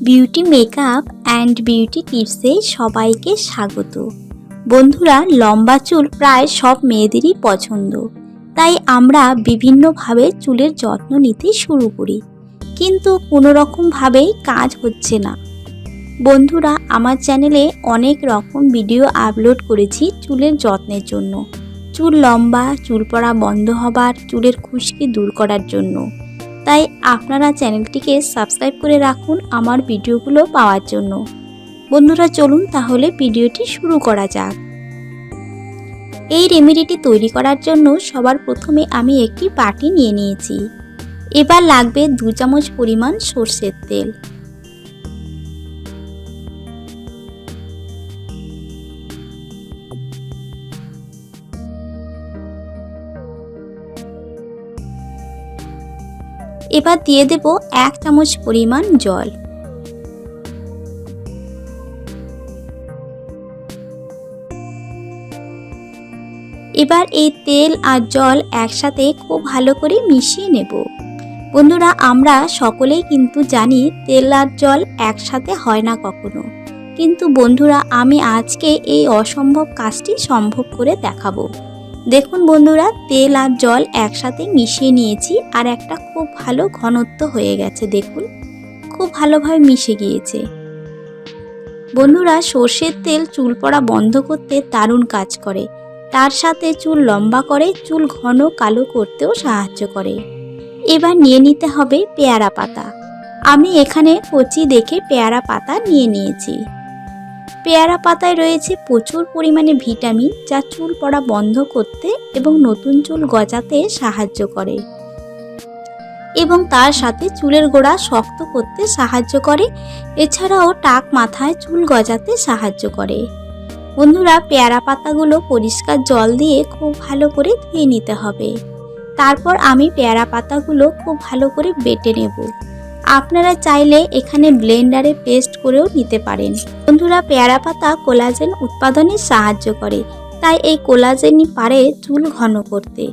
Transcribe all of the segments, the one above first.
Beauty makeup and beauty টিপসে সবাইকে স্বাগত। বন্ধুরা, লম্বা চুল প্রায় সব মেয়েদেরই পছন্দ। তাই আমরা বিভিন্নভাবে চুলের যত্ন নিতে শুরু করি। কিন্তু কোনো রকমভাবেই কাজ হচ্ছে না। বন্ধুরা, আমার চ্যানেলে অনেক রকম ভিডিও আপলোড করেছি চুলের যত্নের জন্য। চুল লম্বা, চুল পড়া বন্ধ হবার, চুলের খুশকি দূর করার জন্য। তাই আপনারা চ্যানেলটিকে সাবস্ক্রাইব করে রাখুন আমার ভিডিওগুলো পাওয়ার জন্য। বন্ধুরা, চলুন তাহলে ভিডিওটি শুরু করা যাক। এই রেমেডিটি তৈরি করার জন্য সবার প্রথমে আমি একটি বাটি নিয়ে নিয়েছি। এবার লাগবে দু চামচ পরিমাণ সর্ষের তেল। এবার দিয়ে দেব এক চামচ পরিমাণ জল। এবার এই তেল আর জল একসাথে খুব ভালো করে মিশিয়ে নেব। বন্ধুরা, আমরা সকলেই কিন্তু জানি তেল আর জল একসাথে হয় না কখনো। কিন্তু বন্ধুরা, আমি আজকে এই অসম্ভব কাজটি সম্ভব করে দেখাবো। দেখুন বন্ধুরা, তেল আর জল একসাথে মিশিয়ে নিয়েছি আর একটা খুব ভালো ঘনত্ব হয়ে গেছে, দেখুন। খুব ভালোভাবে মিশে গিয়েছে। বন্ধুরা, সর্ষের তেল চুল পড়া বন্ধ করতে দারুণ কাজ করে। তার সাথে চুল লম্বা করে, চুল ঘন কালো করতেও সাহায্য করে। এবার নিয়ে নিতে হবে পেয়ারা পাতা। আমি এখানে কচি দেখে পেয়ারা পাতা নিয়ে নিয়েছি। পেয়ারা পাতায় রয়েছে প্রচুর পরিমাণে ভিটামিন যা চুল পড়া বন্ধ করতে এবং নতুন চুল গজাতে সাহায্য করে। এবং তার সাথে চুলের গোড়া শক্ত করতে সাহায্য করে। এছাড়াও টাক মাথায় চুল গজাতে সাহায্য করে। বন্ধুরা, পেয়ারা পাতাগুলো পরিষ্কার জল দিয়ে খুব ভালো করে ধুয়ে নিতে হবে। তারপর আমি পেয়ারা পাতাগুলো খুব ভালো করে বেটে নেব। আপনারা চাইলে এখানে ব্লেন্ডারে পেস্ট করেও নিতে পারেন। বন্ধুরা, পেয়ারা পাতা কোলাজেন উৎপাদনে সাহায্য করে, তাই এই কোলাজেনই পারে চুল ঘন করতে।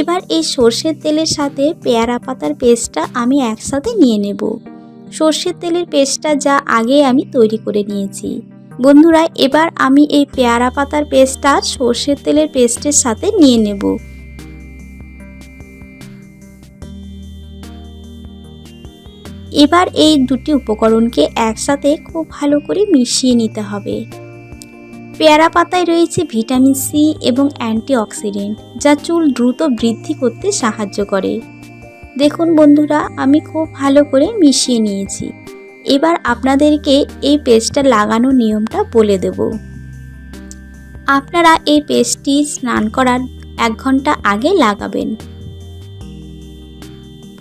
এবার এই সর্ষের তেলের সাথে পেয়ারা পাতার পেস্টটা আমি একসাথে নিয়ে নেব। সর্ষের তেলের পেস্টটা যা আগে আমি তৈরি করে নিয়েছি। বন্ধুরা, এবার আমি এই পেয়ারা পাতার পেস্টটা সর্ষের তেলের পেস্টের সাথে নিয়ে নেব। এবার এই দুটি উপকরণকে একসাথে খুব ভালো করে মিশিয়ে নিতে হবে। পেয়ারা পাতায় রয়েছে ভিটামিন সি এবং অ্যান্টিঅক্সিডেন্ট, যা চুল দ্রুত বৃদ্ধি করতে সাহায্য করে। দেখুন বন্ধুরা, আমি খুব ভালো করে মিশিয়ে নিয়েছি। এবার আপনাদেরকে এই পেস্টটা লাগানোর নিয়মটা বলে দেব। আপনারা এই পেস্টটি স্নান করার এক ঘণ্টা আগে লাগাবেন।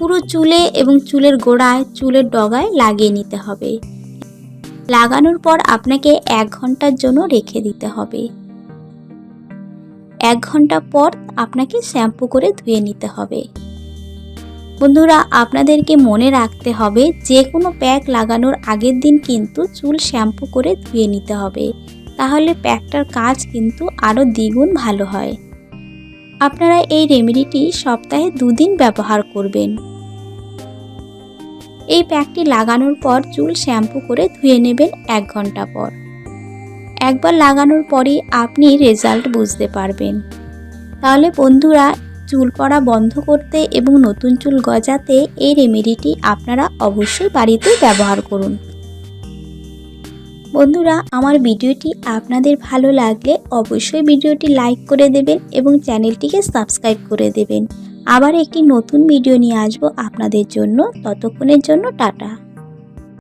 পুরো চুলে এবং চুলের গোড়ায়, চুলের ডগায় লাগিয়ে নিতে হবে। লাগানোর পর আপনাকে এক ঘণ্টার জন্য রেখে দিতে হবে। এক ঘণ্টা পর আপনাকে শ্যাম্পু করে ধুয়ে নিতে হবে। বন্ধুরা, আপনাদেরকে মনে রাখতে হবে, যে কোনো প্যাক লাগানোর আগের দিন কিন্তু চুল শ্যাম্পু করে ধুয়ে নিতে হবে। তাহলে প্যাকটার কাজ কিন্তু আরও দ্বিগুণ ভালো হয়। আপনারা এই রেমেডিটি সপ্তাহে দুদিন ব্যবহার করবেন। এই প্যাকটি লাগানোর পর চুল শ্যাম্পু করে ধুয়ে নেবেন এক ঘণ্টা পর। একবার লাগানোর পরই আপনি রেজাল্ট বুঝতে পারবেন। তাহলে বন্ধুরা, চুল পড়া বন্ধ করতে এবং নতুন চুল গজাতে এই রেমেডিটি আপনারা অবশ্যই বাড়িতে ব্যবহার করুন। বন্ধুরা, আমার ভিডিওটি আপনাদের ভালো লাগলে অবশ্যই ভিডিওটি লাইক করে দেবেন এবং চ্যানেলটিকে সাবস্ক্রাইব করে দেবেন। আবার একটি নতুন ভিডিও নিয়ে আসব আপনাদের জন্য। ততক্ষণের জন্য টাটা।